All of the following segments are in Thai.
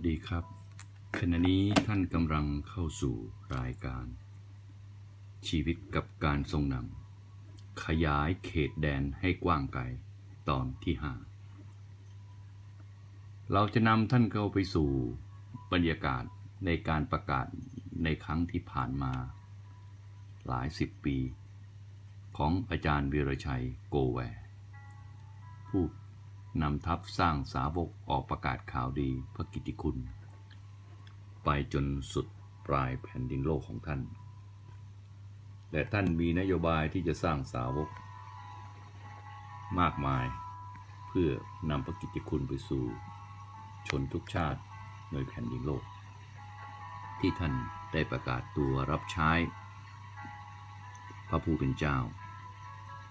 วัสดีครับ ขณะนี้ท่านกำลังเข้าสู่รายการ ชีวิตกับการทรงนำขยายเขตแดนให้กว้างไกลตอนที่ห้าเราจะนำท่านเข้าไปสู่บรรยากาศในการประกาศในครั้งที่ผ่านมา หลายสิบปี ของอาจารย์วีรชัยโกแว ผู้ นำทัพสร้างสาวกออกประกาศข่าวดีพระกิติคุณ ไปจนสุดปลายแผ่นดินโลกของท่าน และท่านมีนโยบายที่จะสร้างสาวก มากมายเพื่อนำพระกิตติคุณไปสู่ ชนทุกชาติในแผ่นดินโลก ที่ท่านได้ประกาศตัวรับใช้ พระผู้เป็นเจ้า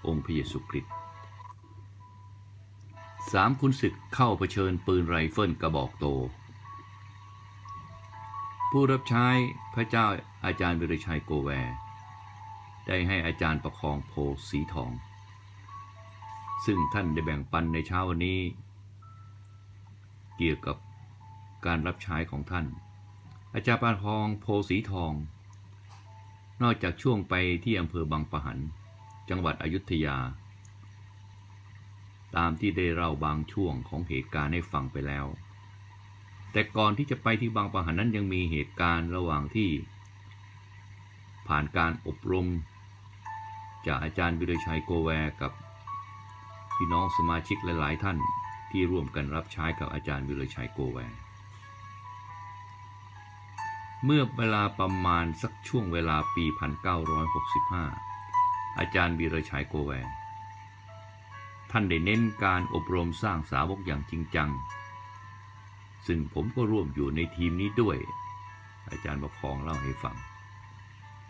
องค์พระเยซูคริสต์ สามคุณศึกเข้าเผชิญปืนไรเฟิลกระบอกโต ผู้รับใช้พระเจ้าอาจารย์วิรชัยโกแวร์ได้ให้อาจารย์ประคองโพสีทอง ซึ่งท่านได้แบ่งปันในเช้าวันนี้ เกี่ยวกับการรับใช้ของท่าน อาจารย์ประคองโพสีทอง นอกจากช่วงไปที่อำเภอบางปะหัน จังหวัดอยุธยา ตามที่ได้เล่าบางช่วงของเหตุการณ์ให้ฟังไปแล้ว แต่ก่อนที่จะไปที่บางปะหันนั้นยังมีเหตุการณ์ระหว่างที่ ผ่านการอบรม จากอาจารย์วิรชัยโกแวร์กับพี่น้องสมาชิกหลาย ๆ ท่านที่ร่วมกันรับใช้กับอาจารย์วิรชัยโกแวร์เมื่อเวลาประมาณสักช่วงเวลาปี 1965 อาจารย์วีรชัยโกแวร์ ท่านได้เน้นการอบรมสร้างสาวกอย่างจริงจัง ซึ่งผมก็ร่วมอยู่ในทีมนี้ด้วย อาจารย์ประคองเล่าให้ฟัง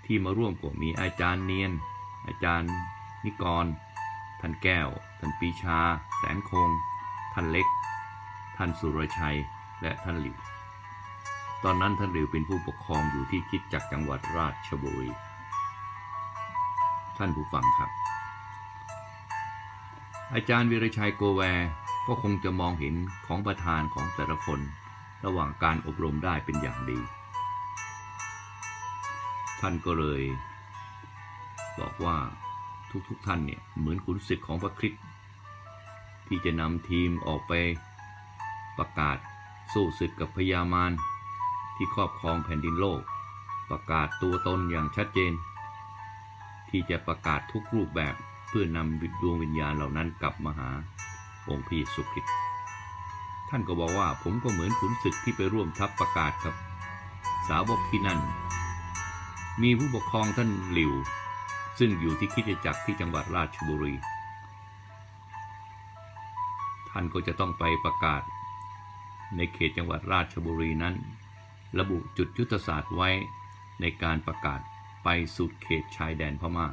ที่มาร่วมก็มีอาจารย์เนียน อาจารย์นิกร ท่านแก้ว ท่านปีชา แสนคง ท่านเล็ก ท่านสุรชัย และท่านหลิว ตอนนั้นท่านหลิวเป็นผู้ปกครองอยู่ที่คิดจักจังหวัดราชบุรี ท่านผู้ฟังครับ อาจารย์วิรชัยโกแวร์ก็คงจะมองเห็นของประธานของแต่ละคน ระหว่างการอบรมได้เป็นอย่างดี ท่านก็เลย บอกว่าทุกๆทท่านเนี่ยเหมือนขุนศึกของพระคริสต์ที่จะนำทีมออกไปประกาศสู้ศึกกับพญามารที่ครอบครองแผ่นดินโลก ประกาศตัวตนอย่างชัดเจน ที่จะประกาศทุกรูปแบบ เพื่อนำดวงวิญญาณเหล่านั้นกลับมาหาองค์พระเยซูคริตท่านก็บอกว่าผมก็เหมือนขุนศึกที่ไปร่วมทัพประกาศกับ สาวกที่นั่น มีผู้ปกครองท่านหลิว ซึ่งอยู่ที่คิดจักรที่จังหวัดราชบุรี ท่านก็จะต้องไปประกาศ ในเขตจังหวัดราชบุรีนั้น ระบุจุดยุทธศาสตร์ไว้ในการประกาศไปสุดเขตชายแดนพม่า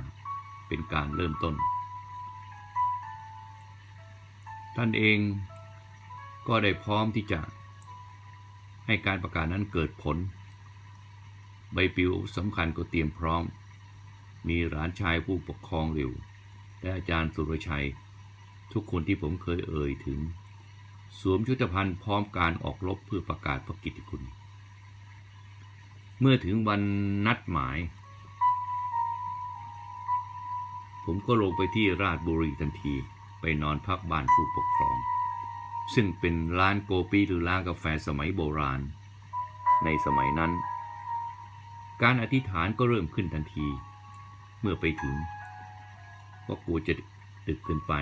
เป็นการเริ่มต้น ท่านเองก็ได้พร้อมที่จะให้การประกาศนั้นเกิดผล ใบปลิวสำคัญก็เตรียมพร้อม มีหลานชายผู้ปกครองเร็วและอาจารย์สุรชัย ทุกคนที่ผมเคยเอ่ยถึง สวมชุดพันธ์พร้อมการออกรบเพื่อประกาศพระกิตติคุณ เมื่อถึงวันนัดหมาย ผมก็ลงไปที่ราชบุรีทันทีไปนอนพักบ้านผู้ปกครอง ซึ่งเป็นร้านโกปีหรือร้านกาแฟสมัยโบราณ ในสมัยนั้น การอธิษฐานก็เริ่มขึ้นทันที เมื่อไปถึงเพราะกลัวจะดึกเกินไป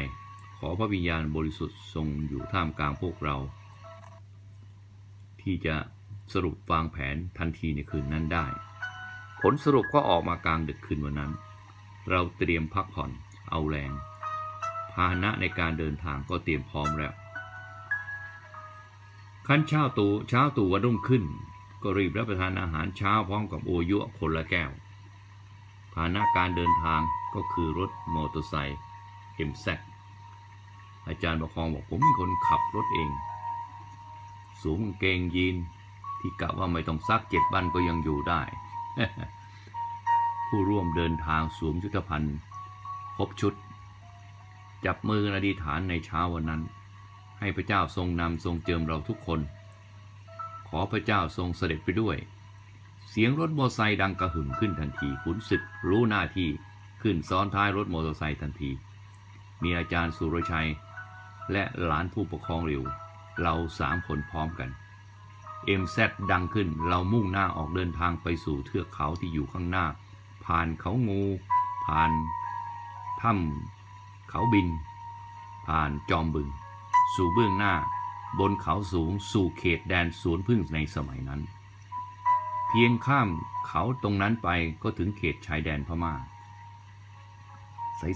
ขอพระวิญญาณบริสุทธิ์ทรงอยู่ท่ามกลางพวกเรา ที่จะสรุปวางแผนทันทีในคืนนั้นได้ ผลสรุปก็ออกมากลางดึกคืนวันนั้น เราเตรียมพักผ่อนเอาแรง พาหนะในการเดินทางก็เตรียมพร้อมแล้วขั้นเช้าตู่เช้าตู่วันรุ่งขึ้น ก็รีบรับประทานอาหารเช้าพร้อมกับโอยุคนละแก้วพาหนะการเดินทางก็คือรถมอเตอร์ไซค์เอ็มแซอาจารย์ประคองบอกผมเป็นคนขับรถเอง สูงกางเกงยีนที่กะว่าไม่ต้องซักเจ็ดบันก็ยังอยู่ได้ ผู้ร่วมเดินทางสวมชุดพันธ์ครบชุด จับมืออธิษฐานในเช้าวันนั้น ให้พระเจ้าทรงนำทรงเจิมเราทุกคน ขอพระเจ้าทรงเสด็จไปด้วย เสียงรถมอเตอร์ไซค์ดังกระหึ่มขึ้นทันทีขุนศึกรู้หน้าที่ขึ้นซ้อนท้ายรถมอเตอร์ไซค์ทันที มีอาจารย์สุรชัย และหลานผู้ปกครองเร็ว เราสามคนพร้อมกันเอ็มแซดังขึ้นเรามุ่งหน้าออกเดินทางไปสู่เทือกเขาที่อยู่ข้างหน้า ผ่านเขางู ผ่านถ้ำเขาบิน ผ่านจอมบึง สู่เบื้องหน้าบนเขาสูงสู่เขตแดนสวนพึ่งในสมัยนั้น เพียงข้ามเขาตรงนั้นไปก็ถึงเขตชายแดนพม่า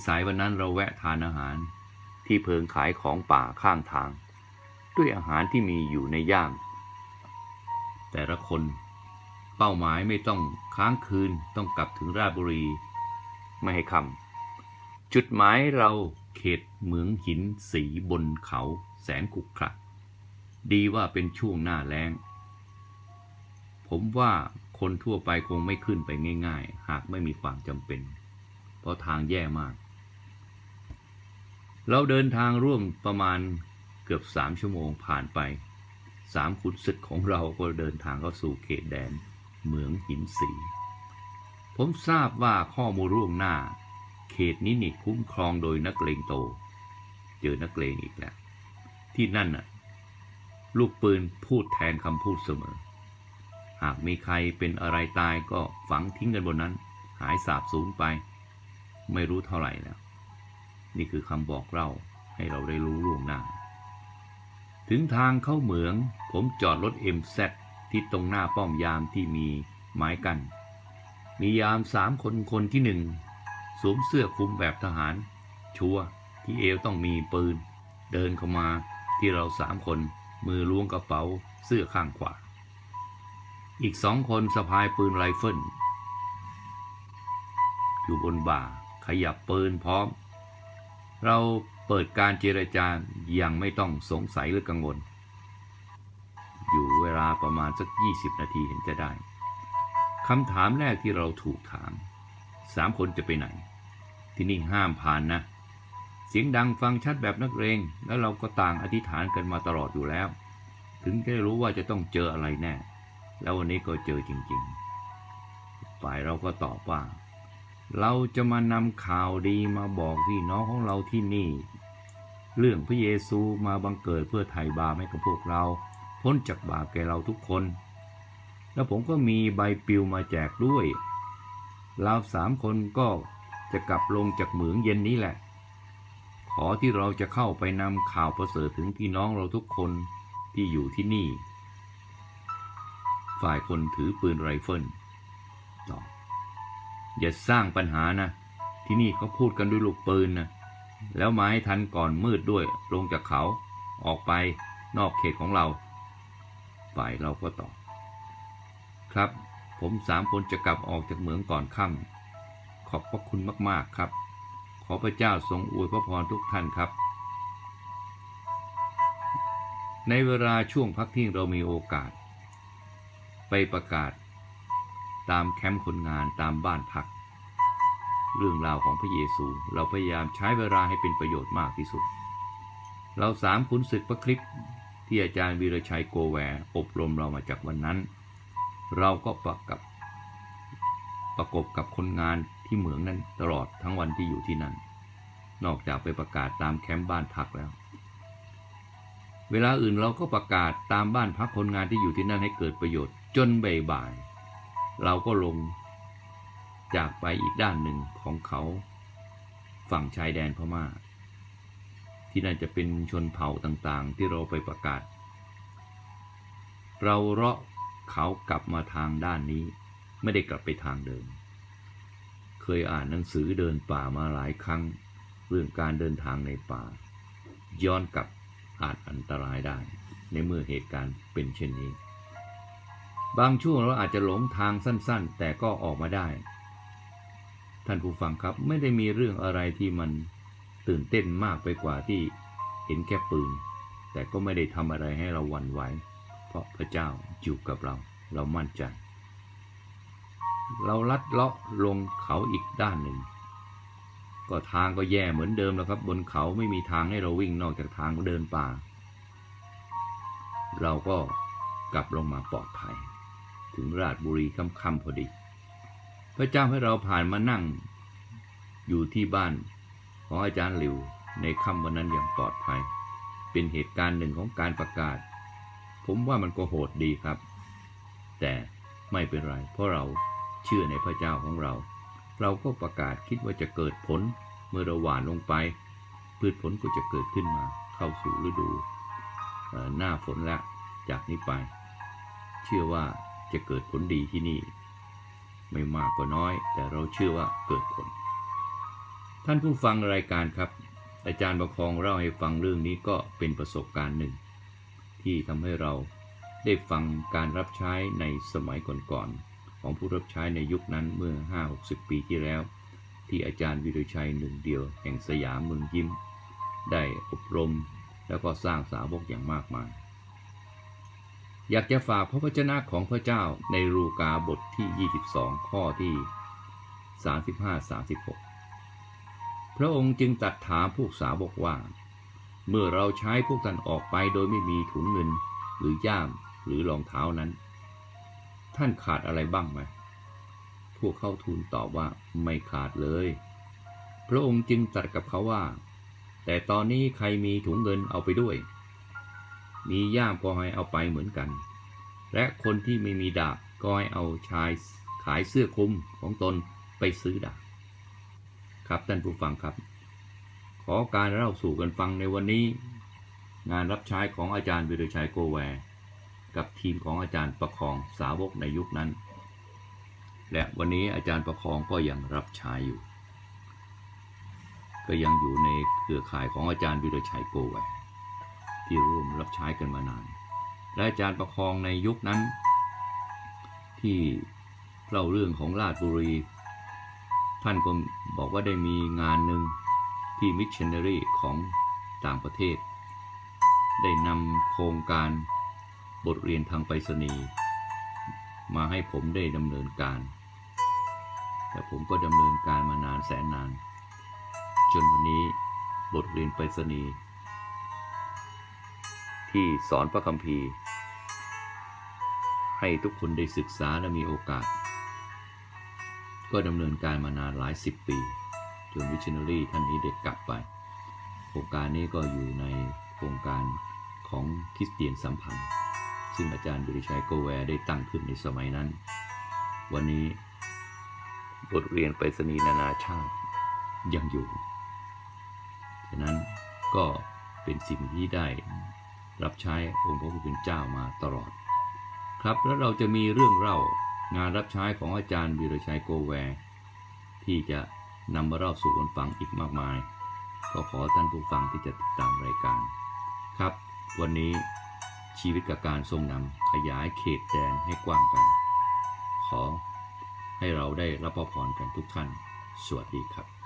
สายๆวันนั้นเราแวะทานอาหารที่เพิงขายของป่าข้างทาง ด้วยอาหารที่มีอยู่ในย่ามแต่ละคน เป้าหมายไม่ต้องค้างคืนต้องกลับถึงราชบุรี ไม่ให้คำจุดหมายเราเขตเหมืองหินสีบนเขาแสนขรุขระดีว่าเป็นช่วงหน้าแล้ง ผมว่าคนทั่วไปคงไม่ขึ้นไปง่าย ๆ หากไม่มีความจำเป็น เพราะทางแย่มาก เราเดินทางร่วมประมาณเกือบสามชั่วโมงผ่านไปสามขุนศึกของเราก็เดินทางเข้าสู่เขตแดน เหมืองหินสี ผมทราบว่าข้อมูลร่วงหน้า เขตนี้นี่คุ้มครองโดยนักเลงโต เจอนักเลงอีกแล้ว ที่นั่นน่ะ ลูกปืนพูดแทนคำพูดเสมอ หากมีใครเป็นอะไรตายก็ฝังทิ้งกันบนนั้น หายสาบสูญไป ไม่รู้เท่าไหร่แล้ว นี่คือคำบอกเล่าให้เราได้รู้ล่วงหน้า ถึงทางเข้าเหมืองผมจอดรถ MZ ที่ตรงหน้าป้อมยามที่มีไม้กัน มียามสามคนคนที่หนึ่งสวมเสื้อคลุมแบบทหาร ชัวที่เอวต้องมีปืน เดินเข้ามาที่เราสามคนมือล้วงกระเป๋าเสื้อข้างขวา อีกสองคนสะพายปืนไรเฟิลอยู่บนบ่าขยับปืนพร้อม เราเปิดการเจรจาอย่างไม่ต้องสงสัยหรือกังวล อยู่เวลาประมาณสัก 20 นาทีเห็นจะได้คำถามแรกที่เราถูกถามสามคนจะไปไหน ที่นี่ห้ามผ่านนะ เสียงดังฟังชัดแบบนักเรงแล้วเราก็ต่างอธิษฐานกันมาตลอดอยู่แล้ว ถึงได้รู้ว่าจะต้องเจออะไรแน่ แล้ววันนี้ก็เจอจริงๆ ฝ่ายเราก็ตอบว่า เราจะมานำข่าวดีมาบอกพี่น้องของเราที่นี่ เรื่องพระเยซูมาบังเกิดเพื่อไถ่บาปให้กับพวกเรา พ้นจากบาปแก่เราทุกคน แล้วผมก็มีใบปลิวมาแจกด้วย เราสามคนก็จะกลับลงจากเหมืองเย็นนี้แหละ ขอที่เราจะเข้าไปนำข่าวประเสริฐถึงพี่น้องเราทุกคนที่อยู่ที่นี่ ฝ่ายคนถือปืนไรเฟิลตอบอย่าสร้างปัญหานะ ที่นี่เขาพูดกันด้วยลูกปืนนะแล้วมาให้ทันก่อนมืดด้วยลงจากเขาออกไปนอกเขตของเรา ฝ่ายเราก็ตอบครับผมสามคนจะกลับออกจากเหมืองก่อนค่ำขอบพระคุณมาก ๆ ครับ ขอพระเจ้าทรงอวยพระพรทุกท่านครับ ในเวลาช่วงพักเที่ยงเรามีโอกาส ไปประกาศ ตามแคมป์คนงานตามบ้านพัก เรื่องราวของพระเยซูเราพยายามใช้เวลาให้เป็นประโยชน์มากที่สุด เราสามขุนศึกพระคริสต์ ที่อาจารย์วีรชัยโกแวอบรมเรามาจากวันนั้น เราก็ประกับประกบกับคนงานที่เหมืองนั้นตลอดทั้งวันที่อยู่ที่นั่น นอกจากไปประกาศตามแคมป์บ้านพักแล้ว เวลาอื่นเราก็ประกาศตามบ้านพักคนงานที่อยู่ที่นั่นให้เกิดประโยชน์จนบ่ายๆเราก็ลงจากไปอีกด้านหนึ่งของเขา ฝั่งชายแดนพม่า ที่นั่นจะเป็นชนเผ่าต่างๆ ที่เราไปประกาศ เราเลาะเขากลับมาทางด้านนี้ ไม่ได้กลับไปทางเดิม เคยอ่านหนังสือเดินป่ามาหลายครั้ง เรื่องการเดินทางในป่า ย้อนกลับอาจอันตรายได้ ในเมื่อเหตุการณ์เป็นเช่นนี้ บางช่วงเราอาจจะหลงทางสั้นๆ แต่ก็ออกมาได้ ท่านผู้ฟังครับไม่ได้มีเรื่องอะไรที่มัน ตื่นเต้นมากไปกว่าที่เห็นแค่ปืน แต่ก็ไม่ได้ทำอะไรให้เราหวั่นไหว เพราะพระเจ้าอยู่กับเรา เรามั่นใจ เราลัดเลาะลงเขาอีกด้านหนึ่ง ก็ทางก็แย่เหมือนเดิมแล้วครับ บนเขาไม่มีทางให้เราวิ่งนอกจากทางเดินป่า เราก็กลับลงมาปลอดภัย ถึงราชบุรีค่ำๆพอดี พระเจ้าให้เราผ่านมานั่งอยู่ที่บ้าน ของอาจารย์หลิวในค่ำวันนั้นอย่างปลอดภัย เป็นเหตุการณ์หนึ่งของการประกาศ ผมว่ามันก็โหดดีครับ แต่ไม่เป็นไร เพราะเราเชื่อในพระเจ้าของเรา เราก็ประกาศคิดว่าจะเกิดผลเมื่อเราหว่านลงไป พืชผลก็จะเกิดขึ้นมา เข้าสู่ฤดูหน้าฝนแล้วจากนี้ไป เชื่อว่าจะเกิดผลดีที่นี่ ไม่มากก็น้อย แต่เราเชื่อว่าเกิดผล ท่านผู้ฟังรายการครับ อาจารย์ประคองเล่าให้ฟังเรื่องนี้ก็เป็นประสบการณ์หนึ่ง ที่ทำให้เราได้ฟังการรับใช้ในสมัยก่อนๆของผู้รับใช้ในยุคนั้นเมื่อ 5-60 ปีที่แล้ว ที่อาจารย์วิริชัยหนึ่งเดียวแห่งสยามเมืองยิ้ม ได้อบรมแล้วก็สร้างสาวกอย่างมากมาย อยากจะฝากพระวจนะของพระเจ้าในรูกาบทที่ 22 ข้อที่ 35-36 พระองค์จึงตรัดถามพวกสาวกว่า เมื่อเราใช้พวกท่านออกไปโดยไม่มีถุงเงิน หรือย่ามหรือรองเท้านั้น ท่านขาดอะไรบ้างไหมพวกเขาทูลตอบว่าไม่ขาดเลย พระองค์จึงตรัสกับเขาว่า แต่ตอนนี้ใครมีถุงเงินเอาไปด้วย มีย่ามก็ให้เอาไปเหมือนกัน และคนที่ไม่มีดาบก็ให้เอาชายขายเสื้อคลุมของตนไปซื้อดาบ ครับท่านผู้ฟังครับ ขอการเล่าสู่กันฟังในวันนี้ งานรับใช้ของอาจารย์วิรชัยโกแวร์กับทีมของอาจารย์ประคองสาวกในยุคนั้น และวันนี้อาจารย์ประคองก็ยังรับใช้อยู่ ก็ยังอยู่ในเครือข่ายของอาจารย์วิรชัยโกแวร์ที่ร่วมรับใช้กันมานาน และอาจารย์ประคองในยุคนั้น ที่เล่าเรื่องของราชบุรี ท่านก็บอกว่าได้มีงานหนึ่งที่มิชชันนารีของต่างประเทศ ได้นำโครงการบทเรียนทางไปรษณีย์มาให้ผมได้ดำเนินการ แต่ผมก็ดำเนินการมานานแสนนาน จนวันนี้บทเรียนไปรษณีย์ที่สอนพระคัมภีร์ ให้ทุกคนได้ศึกษาและมีโอกาส ก็ดำเนินการมานานหลายสิบปี จนวิชนารีท่านนี้ได้กลับไป โครงการนี้ก็อยู่ในโครงการของคริสเตียนสัมพันธ์ ซึ่งอาจารย์บริชัยโกแวร์ได้ตั้งขึ้นในสมัยนั้น วันนี้บทเรียนไปรษณีย์นานาชาติยังอยู่ ฉะนั้นก็เป็นสิ่งที่ได้รับใช้องค์พระผู้เป็นเจ้ามาตลอด ครับแล้วเราจะมีเรื่องเล่า งานรับใช้ของอาจารย์วีรชัยโกแวร์ ที่จะนำมาเล่าสู่คนฟังอีกมากมาย ก็ขอท่านผู้ฟังที่จะติดตามรายการ ครับ วันนี้ชีวิตกับการทรงนำขยายเขตแดนให้กว้างกัน ขอให้เราได้รับพรพรกันทุกท่าน สวัสดีครับ